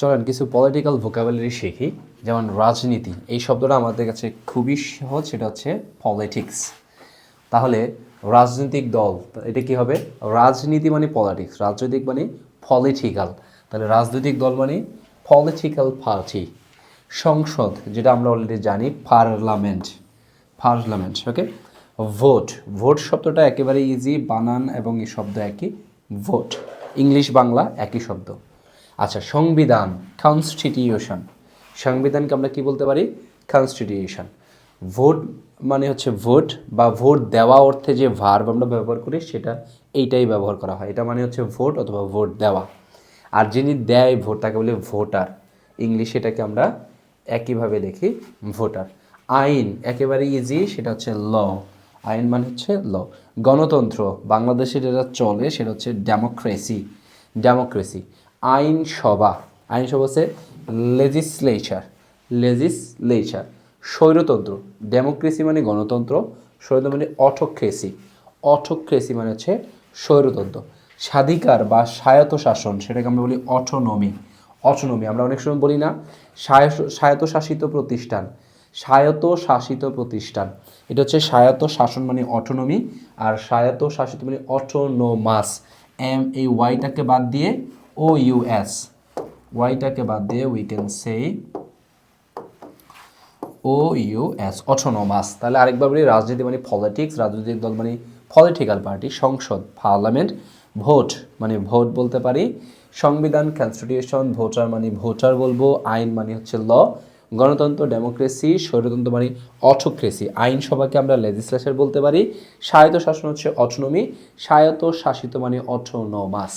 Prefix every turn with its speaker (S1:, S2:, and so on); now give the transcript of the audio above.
S1: চলেন কিছু political vocabulary শিখি, যেমন রাজনীতি। এই শব্দটা আমাদের কাছে খুবই সহজ, সেটা হচ্ছে পলিটিক্স তাহলে রাজনৈতিক দল, এটা কি হবে? রাজনীতি মানে পলিটিক্স রাজনৈতিক মানে পলিটিক্যাল তাহলে রাজনৈতিক দল মানে পলিটিক্যাল পার্টি সংসদ, যেটা আমরা অলরেডি জানি parliament parliament okay vote vote শব্দটা একেবারে ইজি বানান এবং এই শব্দ একই। ভোট ইংলিশ বাংলা একই শব্দ। আচ্ছা সংবিধান কনস্টিটিউশন সংবিধানকে আমরা কি বলতে পারি? কনস্টিটিউশন ভোট মানে হচ্ছে ভোট বা ভোট দেওয়া অর্থে যে ভার্ব আমরা ব্যবহার করি সেটা এইটাই ব্যবহার করা হয়। এটা মানে হচ্ছে ভোট অথবা ভোট দেওয়া। আর যিনি দেয় ভোট তাকে বলে ভোটার ইংলিশে এটাকে আমরা একইভাবে লিখি ভোটার আইন একেবারে ইজি সেটা হচ্ছে ল আইন মানে হচ্ছে ল গণতন্ত্র, বাংলাদেশে যেটা চলে সেটা হচ্ছে ডেমোক্রেসি ডেমোক্রেসি আইনসভা আইনসভা হচ্ছে লেজিসলেচার লেজিসলেচার স্বৈরতন্ত্র ডেমোক্রেসি মানে গণতন্ত্র, স্বৈরতন্ত্র মানে অটোক্রেসি অটোক্রেসি মানে হচ্ছে স্বৈরতন্ত্র, স্বাধিকার বা স্বায়ত্তশাসন, সেটাকে আমরা বলি অটোনমি অটোনমি আমরা অনেক সময় বলি না স্বায়- স্বায়ত্তশাসিত প্রতিষ্ঠান স্বায়ত্তশাসিত প্রতিষ্ঠান, এটা হচ্ছে স্বায়ত্ত শাসন মানে অটোনমি আর স্বায়ত্তশাসিত মানে অটোনোমাস এম এই ওয়াইটাকে বাদ দিয়ে ও ইউএস ওয়াইটাকে বাদ দিয়ে উই ক্যান সে ও ইউ এস অটোনোমাস তাহলে আরেকবার বলি, রাজনীতি মানে পলিটিক্স রাজনৈতিক দল মানে পলিটিক্যাল পার্টি সংসদ পার্লামেন্ট ভোট মানে ভোট বলতে পারি, সংবিধান কনস্টিটিউশন ভোটার মানে ভোটার বলব, আইন মানে হচ্ছে ল গণতন্ত্র ডেমোক্রেসি স্বৈরতন্ত্র মানে অটোক্রেসি আইনসভাকে আমরা লেজিসলেচার বলতে পারি স্বায়ত্ত শাসন হচ্ছে অটোনমি স্বায়ত্ত শাসিত মানে অটোনোমাস